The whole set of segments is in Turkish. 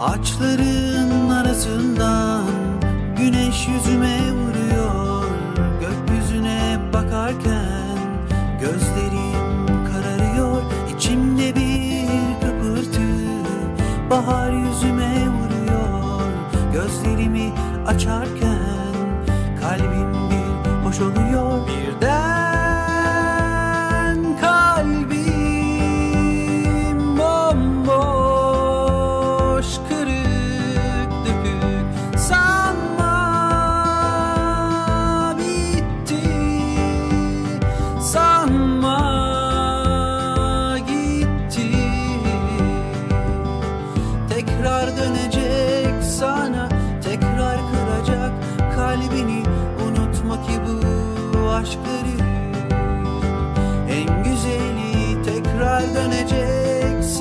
Ağaçların arasından güneş yüzüme vuruyor. Gökyüzüne bakarken gözlerim kararıyor. İçimde bir kıpırtı bahar yüzüme vuruyor. Gözlerimi açarken kalbim bir hoş oluyor. Birden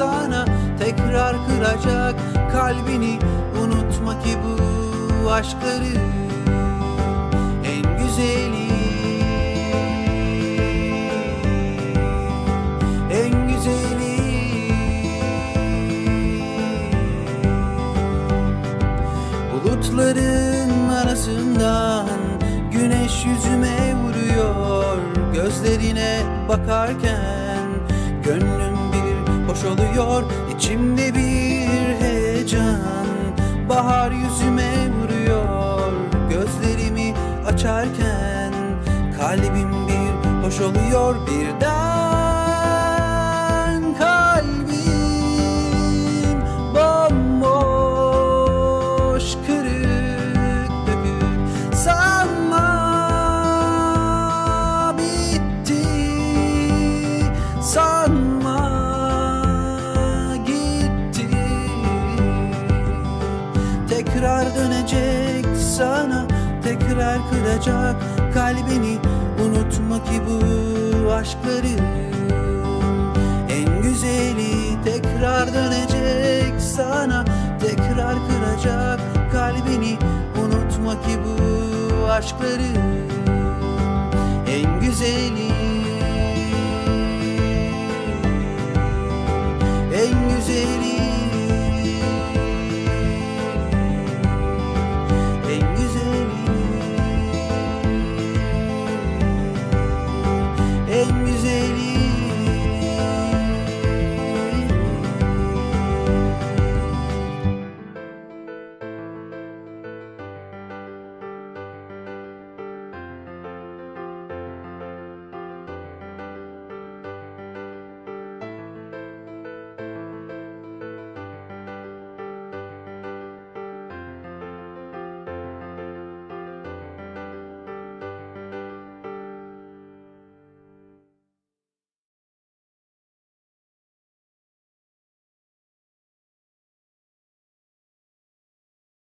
sana Tekrar kıracak kalbini. Unutma ki bu aşkları En güzeli. En güzeli. Bulutların arasından güneş yüzüme vuruyor. Gözlerine bakarken gönlüm oluyor İçimde bir heyecan bahar yüzüme vuruyor Gözlerimi açarken kalbim bir hoş oluyor birden tekrar dönecek sana tekrar kıracak kalbini. Unutma ki bu aşkları en güzeli tekrar dönecek sana Tekrar kıracak kalbini. Unutma ki bu aşkları En güzeli